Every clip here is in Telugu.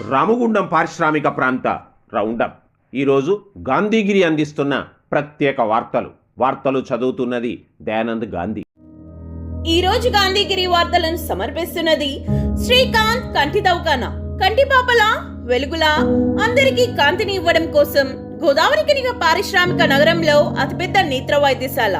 రామగుండం పారిశ్రామిక ప్రాంత రౌండప్. ఈరోజు గాంధీగిరి అందిస్తున్న ప్రత్యేక వార్తలు. వార్తలు చదువుతున్నది దయానంద్ గాంధీ. ఈ రోజు గాంధీగిరి వార్తలను సమర్పిస్తున్నది శ్రీకాంత్ కంటి దౌకాన కంటిపాపల వెలుగులా అందరికీ కాంతిని ఇవ్వడం కోసం గోదావరి కనిగ పారిశ్రామిక నగరంలో అతిపెద్ద నేత్ర వైద్యశాల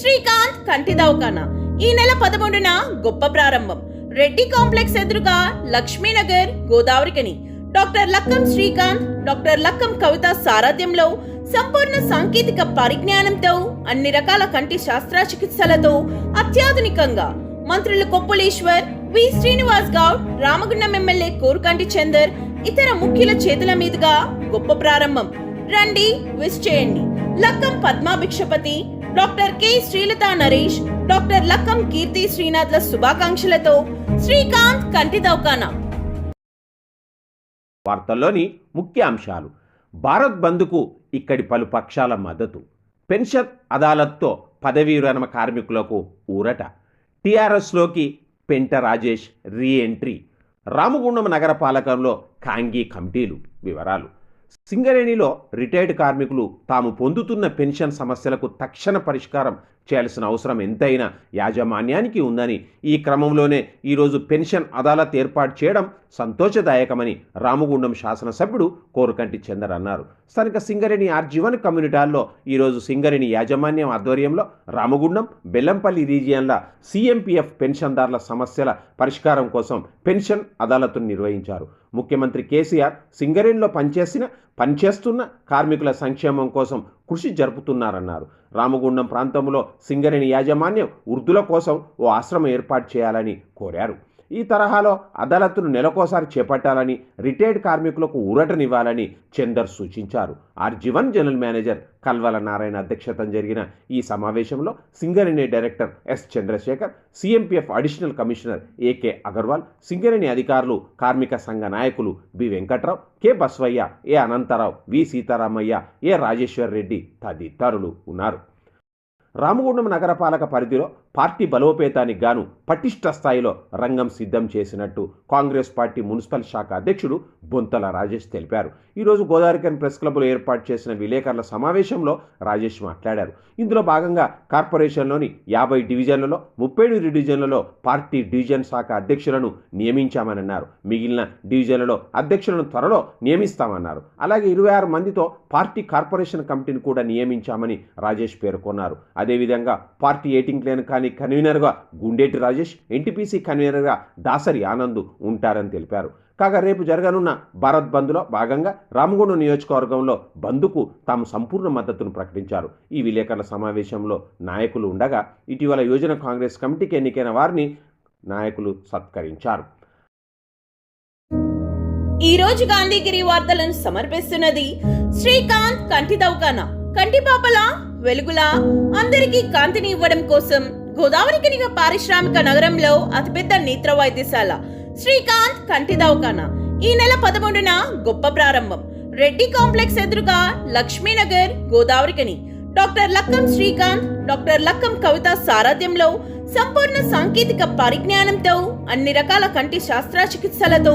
శ్రీకాంత్ కంటి దౌకాన ఈ నెల పదమూడున గొప్ప ప్రారంభం. రెడ్డి కాంప్లెక్స్ ఎదురుగా లక్ష్మీనగర్ గోదావరికని డాక్టర్ లక్కం శ్రీకాంత్ డాక్టర్ లక్కం కవిత సారథ్యంలో సంపూర్ణ సాంకేతిక పరిజ్ఞానంతో అన్ని రకాల కంటి శస్త్రచికిత్సలతో అత్యాధునికంగా మంత్రులు కొప్పులేశ్వర్ వి. శ్రీనివాస్ గౌడ్ రామగుండం ఎమ్మెల్యే కోరుకంటి చందర్ ఇతర ముఖ్యుల చేతుల మీదుగా గొప్ప ప్రారంభం. రండి విష్ చేయండి. Lakkam Padmabhikshapathi doctor K. Srilatha Naresh doctor Lakkam Keerthi శ్రీనాథ్ల శుభాకాంక్షలతో శ్రీకాంత్ కంటి దౌకానా. వార్తల్లోని ముఖ్య అంశాలు. భారత్ బంద్కు ఇక్కడి పలు పక్షాల మద్దతు. పెన్షన్ అదాలత్తో పదవీ విరమణ కార్మికులకు ఊరట. టీఆర్ఎస్లోకి పెంట రాజేష్ రీ ఎంట్రీ రామగుండం నగరపాలకంలో కాంగీ కమిటీలు వివరాలు. సింగరేణిలో రిటైర్డ్ కార్మికులు తాము పొందుతున్న పెన్షన్ సమస్యలకు తక్షణ పరిష్కారం చేయాల్సిన అవసరం ఎంతైనా యాజమాన్యానికి ఉందని ఈ క్రమంలోనే ఈరోజు పెన్షన్ అదాలత్ ఏర్పాటు చేయడం సంతోషదాయకమని రామగుండం శాసనసభ్యుడు కోరుకంటి చందర్ అన్నారు. స్థానిక సింగరేణి ఆర్జీవన్ కమ్యూనిటాల్లో ఈరోజు సింగరేణి యాజమాన్యం ఆధ్వర్యంలో రామగుండం బెల్లంపల్లి రీజియన్ల సీఎంపీఎఫ్ పెన్షన్దారుల సమస్యల పరిష్కారం కోసం పెన్షన్ అదాలత్ను నిర్వహించారు. ముఖ్యమంత్రి కేసీఆర్ సింగరేణిలో పనిచేసిన పనిచేస్తున్న కార్మికుల సంక్షేమం కోసం కృషి జరుపుతున్నారన్నారు. రామగుండం ప్రాంతంలో సింగరేణి యాజమాన్యం వృద్ధుల కోసం ఓ ఆశ్రమం ఏర్పాటు చేయాలని కోరారు. ఈ తరహాలో అదాలత్ను నెలకోసారి చేపట్టాలని రిటైర్డ్ కార్మికులకు ఊరటనివ్వాలని చందర్ సూచించారు. RG one general manager Kalvala Narayana అధ్యక్షతన జరిగిన ఈ సమావేశంలో Singareni director S Chandrashekar CMPF additional commissioner AK Agarwal Singareni అధికారులు కార్మిక సంఘ నాయకులు B Venkatrao K Baswaiah A Anantharao V Seetharamaiah A Rajeshwar Reddy తదితరులు ఉన్నారు. రామగుండం నగరపాలక పరిధిలో పార్టీ బలోపేతానికి గాను పటిష్ట స్థాయిలో రంగం సిద్ధం చేసినట్టు కాంగ్రెస్ పార్టీ మున్సిపల్ శాఖ అధ్యక్షుడు బొంతల రాజేష్ తెలిపారు. ఈరోజు గోదావరికన్ ప్రెస్ క్లబ్లో ఏర్పాటు చేసిన విలేకరుల సమావేశంలో రాజేష్ మాట్లాడారు. ఇందులో భాగంగా కార్పొరేషన్లోని యాభై డివిజన్లలో ముప్పై డివిజన్లలో పార్టీ డివిజన్ శాఖ అధ్యక్షులను నియమించామన్నారు మిగిలిన డివిజన్లలో అధ్యక్షులను త్వరలో నియమిస్తామన్నారు. అలాగే ఇరవై ఆరు మందితో పార్టీ కార్పొరేషన్ కమిటీని కూడా నియమించామని రాజేష్ పేర్కొన్నారు. అదేవిధంగా పార్టీ ఏటింగ్ లేని కానీ కన్వీనర్గా గుండేటి రాజేష్ ఎన్టీపీసీ కన్వీనర్గా దాసరి ఆనంద్ ఉంటారని తెలిపారు. కాగా రేపు జరగనున్న భారత్ బంద్లో భాగంగా రామగుండం నియోజకవర్గంలో బంద్కు తాము సంపూర్ణ మద్దతును ప్రకటించారు. ఈ విలేకరుల సమావేశంలో నాయకులు ఉండగా ఇటీవల యోజన కాంగ్రెస్ కమిటీకి ఎన్నికైన వారిని నాయకులు సత్కరించారు. ఈ రోజు గాంధీగిరి వార్తలను సమర్పిస్తున్నది శ్రీకాంత్ కంటి దౌకాన కంటి పాపలా వెలుగులా అందరికీ కాంతిని ఇవ్వడం కోసం గోదావరి కనిగ పారిశ్రామిక నగరంలో అతిపెద్ద నేత్ర వైద్యశాల శ్రీకాంత్ కంటి దవకాన ఈ నెల పదమూడున గొప్ప ప్రారంభం. రెడ్డి కాంప్లెక్స్ ఎదురుగా లక్ష్మీనగర్ గోదావరికని డాక్టర్ లక్కం శ్రీకాంత్ డాక్టర్ లక్కం కవిత సారథ్యంలో సంపూర్ణ సాంకేతిక పరిజ్ఞానంతో అన్ని రకాల కంటి శస్త్రచికిత్సలతో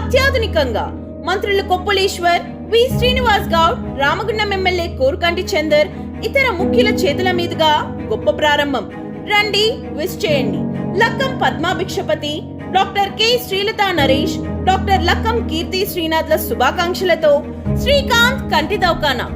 అత్యాధునికంగా మంత్రులు కొప్పులేశ్వర్ వి. శ్రీనివాస్ గౌడ్ రామగుండం ఎమ్మెల్యే కోరుకంటి చందర్ ఇతర ముఖ్యుల చేతుల మీదుగా గొప్ప ప్రారంభం. రండి విష్ చేయండి. Lakkam Padma Bhikshapathi doctor K. Srilatha Naresh doctor Lakkam Keerthi శ్రీనాథ్ల శుభాకాంక్షలతో శ్రీకాంత్ కంటి దౌకానా.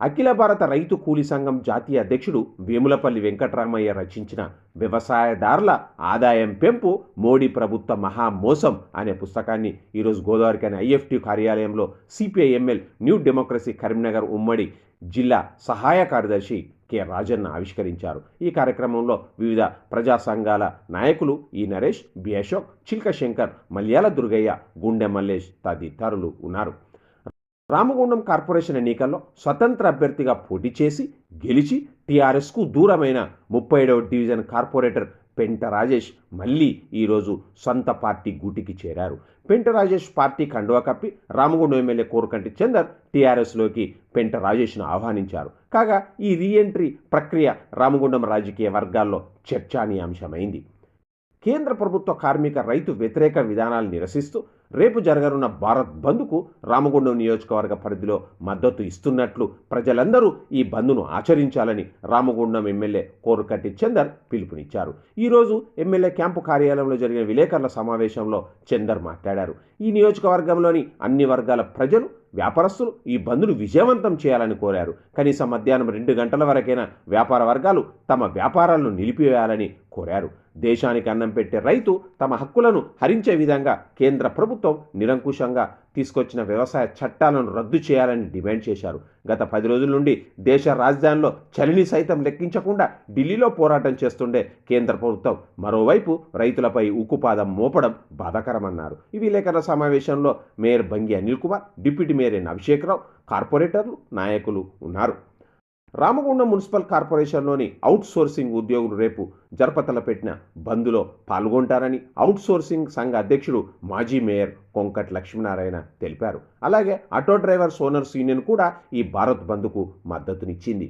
అఖిల భారత రైతు కూలీ సంఘం జాతీయ అధ్యక్షుడు వేములపల్లి వెంకటరామయ్య రచించిన వ్యవసాయదారుల ఆదాయం పెంపు మోడీ ప్రభుత్వ మహామోసం అనే పుస్తకాన్ని ఈరోజు గోదావరికని ఐఎఫ్టి కార్యాలయంలో సిపిఐఎంఎల్ న్యూ డెమోక్రసీ కరీంనగర్ ఉమ్మడి జిల్లా సహాయ కార్యదర్శి కె. రాజన్న ఆవిష్కరించారు. ఈ కార్యక్రమంలో వివిధ ప్రజా సంఘాల నాయకులు ఈ నరేష్ బి. అశోక్ చిల్క శంకర్ మల్యాల దుర్గయ్య గుండె మల్లేష్ తదితరులు ఉన్నారు. రామగుండం కార్పొరేషన్ ఎన్నికల్లో స్వతంత్ర అభ్యర్థిగా పోటీ చేసి గెలిచి టీఆర్ఎస్కు దూరమైన ముప్పై ఏడవ డివిజన్ కార్పొరేటర్ పెంట రాజేష్ మళ్ళీ ఈరోజు సొంత పార్టీ గూటికి చేరారు. పెంట రాజేష్ పార్టీ కండువా కప్పి రామగుండం ఎమ్మెల్యే కోరుకంటి చందర్ టీఆర్ఎస్లోకి పెంట రాజేష్ను ఆహ్వానించారు. కాగా ఈ రీఎంట్రీ ప్రక్రియ రామగుండం రాజకీయ వర్గాల్లో చర్చానీయాంశమైంది. కేంద్ర ప్రభుత్వ కార్మిక రైతు వ్యతిరేక విధానాలు నిరసిస్తూ రేపు జరగనున్న భారత్ బంద్కు రామగుండం నియోజకవర్గ పరిధిలో మద్దతు ఇస్తున్నట్లు ప్రజలందరూ ఈ బంద్ను ఆచరించాలని రామగుండం ఎమ్మెల్యే కోరుకట్టి చందర్ పిలుపునిచ్చారు. ఈరోజు ఎమ్మెల్యే క్యాంపు కార్యాలయంలో జరిగిన విలేకరుల సమావేశంలో చందర్ మాట్లాడారు. ఈ నియోజకవర్గంలోని అన్ని వర్గాల ప్రజలు వ్యాపారస్తులు ఈ బంద్ను విజయవంతం చేయాలని కోరారు. కనీసం మధ్యాహ్నం రెండు గంటల వరకైనా వ్యాపార వర్గాలు తమ వ్యాపారాలను నిలిపివేయాలని కోరారు. దేశానికి అన్నం పెట్టే రైతు తమ హక్కులను హరించే విధంగా కేంద్ర ప్రభుత్వం నిరంకుశంగా తీసుకొచ్చిన వ్యవసాయ చట్టాలను రద్దు చేయాలని డిమాండ్ చేశారు. గత పది రోజుల నుండి దేశ రాజధానిలో చలిని సైతం లెక్కించకుండా ఢిల్లీలో పోరాటం చేస్తుండే కేంద్ర ప్రభుత్వం మరోవైపు రైతులపై ఉక్కుపాదం మోపడం బాధాకరమన్నారు. ఈ విలేకరుల సమావేశంలో mayor Bangi Anil Kumar deputy mayor N Abhishekrao కార్పొరేటర్లు నాయకులు ఉన్నారు. రామగుండం మున్సిపల్ కార్పొరేషన్లోని అవుట్ సోర్సింగ్ ఉద్యోగులు రేపు జరపతల పెట్టిన బంద్లో పాల్గొంటారని అవుట్ సోర్సింగ్ సంఘ అధ్యక్షుడు మాజీ మేయర్ కొంకట్ లక్ష్మీనారాయణ తెలిపారు. అలాగే ఆటో డ్రైవర్స్ ఓనర్స్ యూనియన్ కూడా ఈ భారత్ బంద్కు మద్దతునిచ్చింది.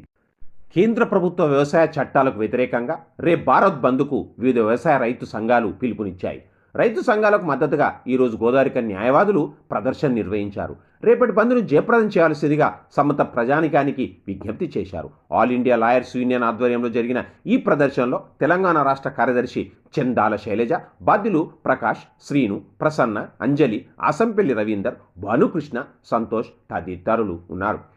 కేంద్ర ప్రభుత్వ వ్యవసాయ చట్టాలకు వ్యతిరేకంగా రేపు భారత్ బంద్కు వివిధ వ్యవసాయ రైతు సంఘాలు పిలుపునిచ్చాయి. రైతు సంఘాలకు మద్దతుగా ఈరోజు గోదావరిక న్యాయవాదులు ప్రదర్శన నిర్వహించారు. రేపటి బంద్ను జయప్రదం చేయాల్సిందిగా సమత ప్రజానికానికి విజ్ఞప్తి చేశారు. ఆల్ ఇండియా లాయర్స్ యూనియన్ ఆధ్వర్యంలో జరిగిన ఈ ప్రదర్శనలో తెలంగాణ రాష్ట్ర కార్యదర్శి చందాల శైలజ బాధ్యులు ప్రకాష్ శ్రీను ప్రసన్న అంజలి అసంపల్లి రవీందర్ భానుకృష్ణ సంతోష్ తదితరులు ఉన్నారు.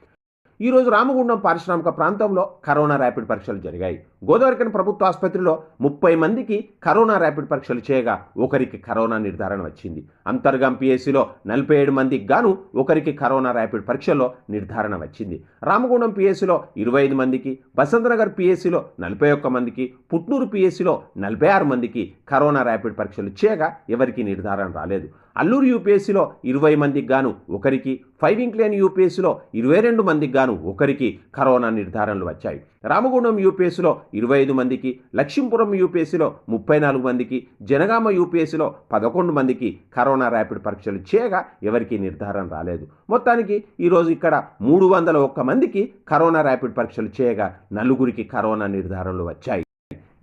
ఈరోజు రామగుండం పారిశ్రామిక ప్రాంతంలో కరోనా ర్యాపిడ్ పరీక్షలు జరిగాయి. గోదావరికన్ ప్రభుత్వ ఆసుపత్రిలో ముప్పై మందికి కరోనా ర్యాపిడ్ పరీక్షలు చేయగా ఒకరికి కరోనా నిర్ధారణ వచ్చింది. అంతర్గం పిఎస్సిలో నలభై ఏడు మందికి గాను ఒకరికి కరోనా ర్యాపిడ్ పరీక్షలో నిర్ధారణ వచ్చింది. రామగుండం పిఎస్సిలో ఇరవై ఐదు మందికి బసంతనగర్ పిఎస్సిలో నలభై ఒక్క మందికి పుట్నూరు పిఎస్సిలో నలభై ఆరు మందికి కరోనా ర్యాపిడ్ పరీక్షలు చేయగా ఎవరికీ నిర్ధారణ రాలేదు. అల్లూరు యూపీఎస్సీలో ఇరవై మందికి గాను ఒకరికి ఫైవ్ ఇంక్లేన్ యూపీఎస్సీలో ఇరవై రెండు మందికి గాను ఒకరికి కరోనా నిర్ధారణలు వచ్చాయి. రామగుండం యూపీఎస్సీలో ఇరవై ఐదు మందికి లక్ష్మీపురం యూపీఎస్సీలో ముప్పై నాలుగు మందికి జనగామ యూపీఎస్సీలో పదకొండు మందికి కరోనా ర్యాపిడ్ పరీక్షలు చేయగా ఎవరికి నిర్ధారణ రాలేదు. మొత్తానికి ఈరోజు ఇక్కడ మూడు వందల ఒక్క మందికి కరోనా ర్యాపిడ్ పరీక్షలు చేయగా నలుగురికి కరోనా నిర్ధారణలు వచ్చాయి.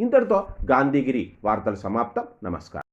ఇంతటితో గాంధీగిరి వార్తలు సమాప్తం. నమస్కారం.